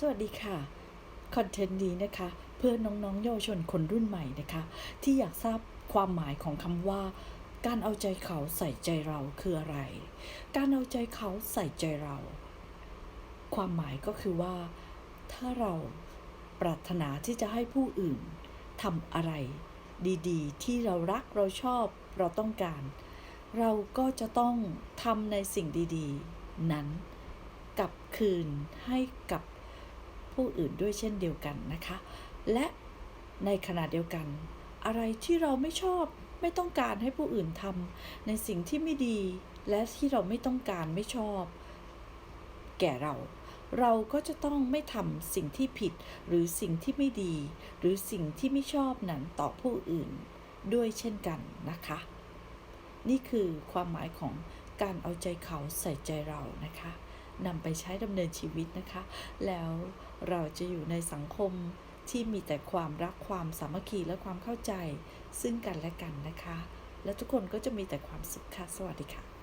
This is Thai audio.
สวัสดีค่ะ คอนเทนต์นี้นะคะ เพื่อน้องๆเยาวชนคนรุ่นใหม่นะคะ ที่อยากทราบความหมายของคำว่า การเอาใจเขาใส่ใจเราคืออะไร การเอาใจเขาใส่ใจเรา ความหมายก็คือว่า ถ้าเราปรารถนาที่จะให้ผู้อื่นทำอะไร ดีๆ ที่เรารักเราชอบเราต้องการ เราก็จะต้องทำในสิ่งดี ๆ นั้นกลับคืนให้กับ ผู้อื่นด้วยเช่นเดียวกันนะคะ และในขณะเดียวกัน อะไรที่เราไม่ชอบไม่ต้องการให้ผู้อื่นทำในสิ่งที่ไม่ดี และที่เราไม่ต้องการไม่ชอบ แก่เรา เราก็จะต้องไม่ทำสิ่งที่ผิดหรือสิ่งที่ไม่ดี หรือสิ่งที่ไม่ชอบนั้นต่อผู้อื่นด้วยเช่นกันนะคะ นี่คือความหมายของการเอาใจเขาใส่ใจเรานะคะ นำไปใช้ดำเนินชีวิตนะคะ แล้วเราจะอยู่ในสังคมที่มีแต่ความรักความสามัคคีและความเข้าใจซึ่งกันและกันนะคะ และทุกคนก็จะมีแต่ความสุขค่ะ สวัสดีค่ะ